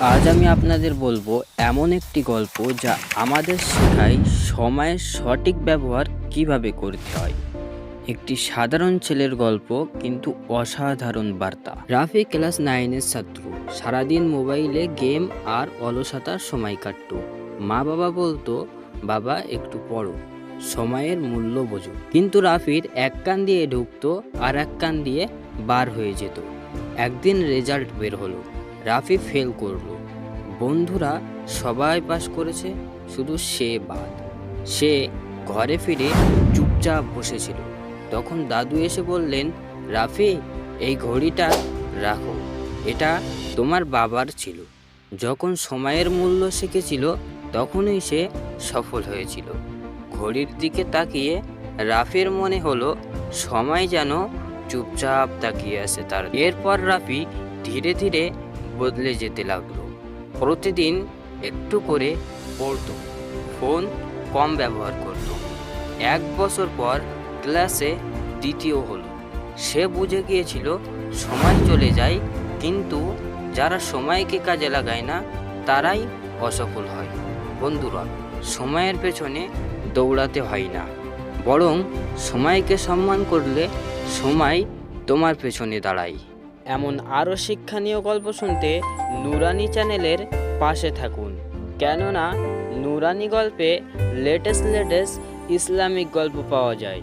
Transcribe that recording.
আজ আমি আপনাদের বলব এমন একটি গল্প যা আমাদের শেখায় সময়ের সঠিক ব্যবহার কীভাবে করতে হয়। একটি সাধারণ ছেলের গল্প কিন্তু অসাধারণ বার্তা। রাফি ক্লাস নাইনের ছাত্র সারাদিন মোবাইলে গেম আর অলসতার সময় কাটতো। মা বাবা বলতো, বাবা, একটু পড়ো। সময়ের মূল্য বোঝো। কিন্তু রাফির এক কান দিয়ে ঢুকতো আর এক কান দিয়ে বার হয়ে যেত। একদিন রেজাল্ট বের হলো। রাফি ফেল করল। বন্ধুরা সবাই পাস করেছে, শুধু সে বাদ। সে ঘরে ফিরে চুপচাপ বসেছিল। তখন দাদু এসে বললেন, রাফি, এই ঘড়িটা রাখো। এটা তোমার বাবার ছিল। যখন সময়ের মূল্য শিখেছিল, তখনই সে সফল হয়েছিল। ঘড়ির দিকে তাকিয়ে রাফির মনে হলো, সময় যেন চুপচাপ তাকিয়ে আছে তার। এরপর রাফি ধীরে ধীরে বদলে যেতে লাগল। প্রতিদিন একটু করে পড়তো, ফোন কম ব্যবহার করত। এক বছর পর ক্লাসে দ্বিতীয় হলো। সে বুঝে গিয়েছিল সময় চলে যায়, কিন্তু যারা সময়কে কাজে লাগায় না, তারাই অসফল হয়। বন্ধুরা, সময়ের পেছনে দৌড়াতে হয় না। বরং সময়কে সম্মান করলে সময় তোমার পেছনে দাঁড়ায়। এমন আরও শিক্ষণীয় গল্প শুনতে নুরানি চ্যানেলের পাশে থাকুন। কেননা নুরানি গল্পে লেটেস্ট লেটেস্ট ইসলামিক গল্প পাওয়া যায়।